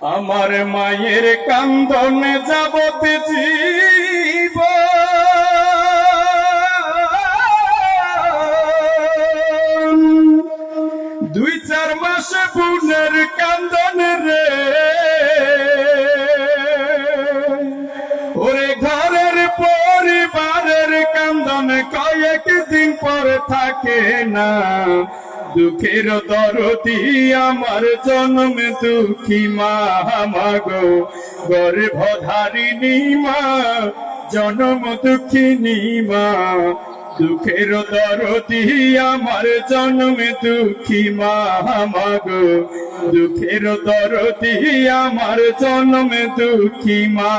আমার মায়ের কান্দনে যাবতে জীব। দুই চার মাসে বোনের কান্দন রে। ওরে ঘরের পরিবারের কান্দন কয়েক দিন পর থাকে না। দুঃখের দরদি আমার জন্ম দুঃখী মা মাগো। গর্ভধারিণী মা, জন্ম দুঃখিনী মা। দুঃখের দরদি আমার জন্ম দুঃখী মা মাগো। দুঃখের দরদি আমার জন্ম দুঃখী মা।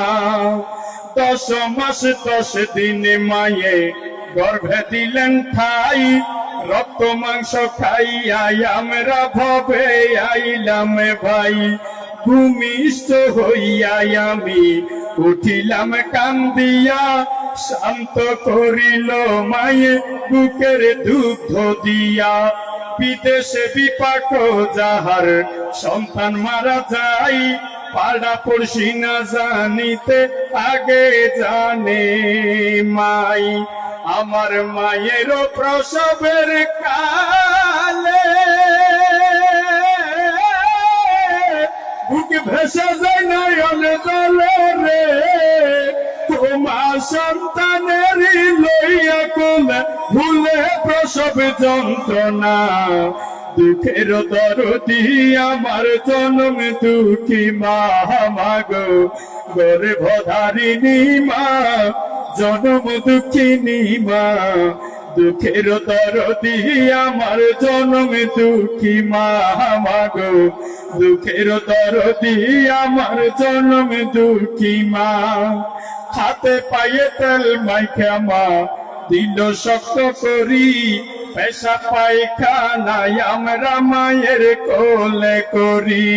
দশ মাস দশ দিন মায়ে গর্ভে দিলেন ঠাই। রক্ত মাংস খাইয়াই আমরা ভবে আইলাম ভাই। ভূমিষ্ঠ হইয়াই আমি উঠিলাম কান্দিয়া, শান্ত করিল মায়ে বুকের দুগ্ধ দিয়া। বিদেশে বিপাক যাহার সন্তান মারা যায়, পাড়া পড়শি না জানিতে আগে জানে মাই। আমার মায়ের প্রসবের কালে বুক ভেসে যায় নয়ন জলে রে। তোমার সন্তানের লইয়া কোলে ভুলে প্রসব যন্ত্রণা। দুঃখের দরদি আমার জন্ম দুঃখী মা মাগো গর্ভধারিণী মা জন্ম দুঃখিনী মা দুঃখের দরদি আমার জন্ম দুঃখী মা মাগো দুঃখের দরদি আমার জন্ম দুঃখী মা। হাতে পায়ে তেল মাইখা মা, দিল শক্ত করি, পেশা পায়খানায় আমরা মায়ের কোলে করি।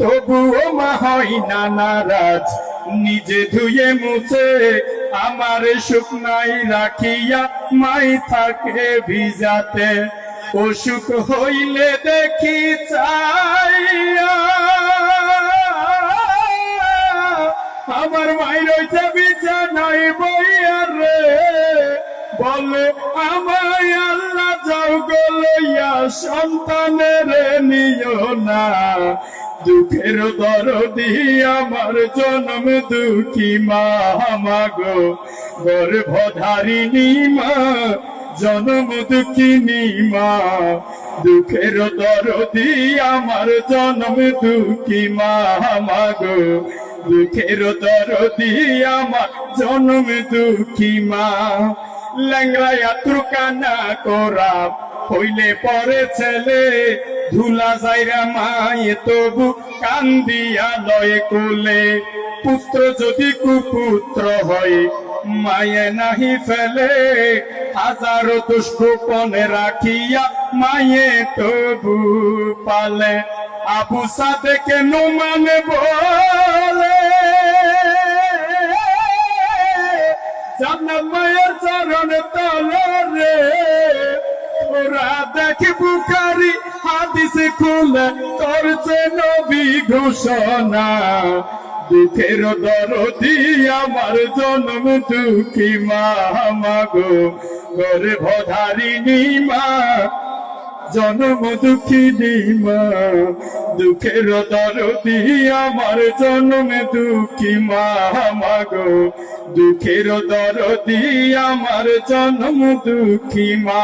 তবুও মা হয় না নারাজ নিজে ধুয়ে মুছে আমার সুখ নাই রাখিয়া, মাই থাকে ভিজাতে। অসুখ হইলে দেখি চাইয়া। আমার মাই রয়েছে বিছানাই বইয়া রে, বলে আমায় যাও গো লইয়া সন্তানের নিও না। দুঃখের দরদি আমার জন্ম দুঃখী মা মাগো গর্ভধারিণী মা, জন্ম দুঃখিনী মা। দুঃখের দরদি আমার জন্ম দুঃখী মা মাগো দুঃখের দরদি আমার জন্ম দুঃখী মা। ল্যাংরায়া তুরকানা করা। হইলে পরে ছেলে, ধুলা যাইরা মায়ে তবু কান্দিয়া লয় কোলে। পুত্র যদি কুপুত্র হয়, মায়ে নাহি ফেলে। হাজারো দুষ্কোপনে রাখিয়া মায়ে তবু পালে। আবু সাদেকে নুমান বলে চরণ তলে রে ওরা দেখি বুখারি হাদিস খুলে, করছে নবী ঘোষণা। দুঃখের দরদি আমার জন্ম দুঃখী মা মাগো গর্ভধারিণী মা। জন্ম দুঃখিনী মা দুঃখের দরদি আমার জনমে দুঃখী মা, মাগো। দুঃখের দরদি আমার জনম দুঃখী মা।